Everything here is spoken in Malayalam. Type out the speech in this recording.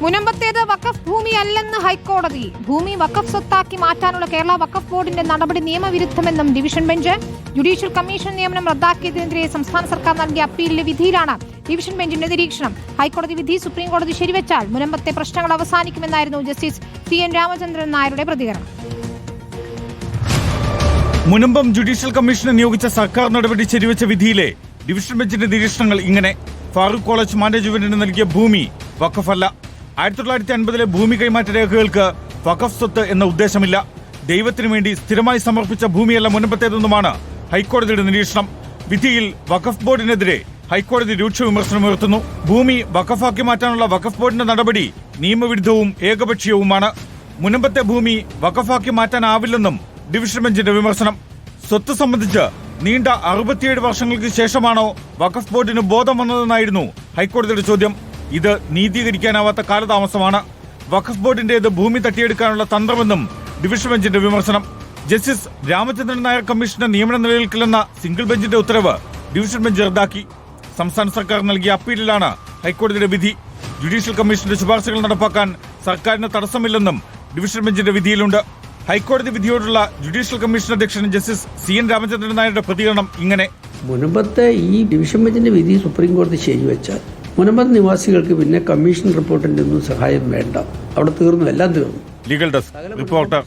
മുനമ്പത്തേത് വഖഫ് ഭൂമിയല്ലെന്ന് ഹൈക്കോടതി. ഭൂമി വഖഫ് സ്വത്താക്കി മാറ്റാനുള്ള കേരള വഖഫ് ബോർഡിന്റെ നടപടി നിയമവിരുദ്ധമെന്നും ഡിവിഷൻ ബെഞ്ച് ജുഡീഷ്യൽ കമ്മീഷൻ നിയമനം റദ്ദാക്കിയതിനെതിരെ സംസ്ഥാന സർക്കാർ നൽകിയ അപ്പീലിലെ വിധിയിലാണ് ഡിവിഷൻ ബെഞ്ചിന്റെ നിരീക്ഷണം. ഹൈക്കോടതി വിധി സുപ്രീം കോടതി ശരിവെച്ചാൽ മുനമ്പത്തെ പ്രശ്നങ്ങൾ അവസാനിക്കുമെന്നായിരുന്നു ജസ്റ്റിസ് ടി എൻ രാമചന്ദ്രൻ നായരുടെ പ്രതികരണം. മുനമ്പം ജുഡീഷ്യൽ കമ്മീഷനെ നിയോഗിച്ച സർക്കാർ നടപടി ശരിവെച്ച വിധിയിലെ ഡിവിഷൻ ബെഞ്ചിന്റെ നിരീക്ഷണങ്ങൾ ഇങ്ങനെ. ഫാറൂഖ് കോളേജ് മാനേജ്മെന്റിന് നൽകിയ ഭൂമി വഖഫല്ല. ആയിരത്തി തൊള്ളായിരത്തി അൻപതിലെ ഭൂമി കൈമാറ്റ രേഖകൾക്ക് വഖഫ് സ്വത്ത് എന്ന ഉദ്ദേശമില്ല. ദൈവത്തിനു വേണ്ടി സ്ഥിരമായി സമർപ്പിച്ച ഭൂമിയല്ല മുൻപത്തേതെന്നുമാണ് ഹൈക്കോടതിയുടെ നിരീക്ഷണം. വിധിയിൽ വഖഫ് ബോർഡിനെതിരെ ഹൈക്കോടതി രൂക്ഷ വിമർശനമുയർത്തുന്നു ഭൂമി വഖഫാക്കി മാറ്റാനുള്ള വഖഫ് ബോർഡിന്റെ നടപടി നിയമവിരുദ്ധവും ഏകപക്ഷീയവുമാണ്. മുനമ്പത്തെ ഭൂമി വഖഫാക്കി മാറ്റാനാവില്ലെന്നും ഡിവിഷൻ ബെഞ്ചിന്റെ വിമർശനം. സ്വത്ത് സംബന്ധിച്ച് നീണ്ട അറുപത്തിയേഴ് വർഷങ്ങൾക്ക് ശേഷമാണോ വഖഫ് ബോർഡിന് ബോധം വന്നതെന്നായിരുന്നു ഹൈക്കോടതിയുടെ ചോദ്യം. ഇത് നീതീകരിക്കാനാവാത്ത കാലതാമസമാണ്. വഖഫ് ബോർഡിന്റേത് ഭൂമി തട്ടിയെടുക്കാനുള്ള തന്ത്രമെന്നും ഡിവിഷൻ ബെഞ്ചിന്റെ വിമർശനം. ജസ്റ്റിസ് രാമചന്ദ്രൻ നായർ കമ്മീഷന്റെ നിയമനം നിലനിൽക്കില്ലെന്ന സിംഗിൾ ബെഞ്ചിന്റെ ഉത്തരവ് ഡിവിഷൻ ബെഞ്ച് റദ്ദാക്കി. സംസ്ഥാന സർക്കാർ നൽകിയ അപ്പീലിലാണ് ഹൈക്കോടതിയുടെ വിധി. ജുഡീഷ്യൽ കമ്മീഷന്റെ ശുപാർശകൾ നടപ്പാക്കാൻ സർക്കാരിന് തടസ്സമില്ലെന്നും ഡിവിഷൻ ബെഞ്ചിന്റെ വിധിയിലുണ്ട്. ഹൈക്കോടതി വിധിയോടുള്ള ജുഡീഷ്യൽ കമ്മീഷൻ അധ്യക്ഷൻ ജസ്റ്റിസ് സി എൻ രാമചന്ദ്രൻ നായരുടെ പ്രതികരണം ഇങ്ങനെ. മുൻപത്തെ ഈ ഡിവിഷൻ ബെഞ്ചിന്റെ വിധി സുപ്രീം കോടതി ശരിവെച്ചാൽ മുനമ്പത്ത് നിവാസികൾക്ക് പിന്നെ കമ്മീഷൻ റിപ്പോർട്ടിന്റെ ഒന്നും സഹായം വേണ്ട. അവിടെ തീർന്നു എല്ലാം തീർന്നു. Legal desk reporter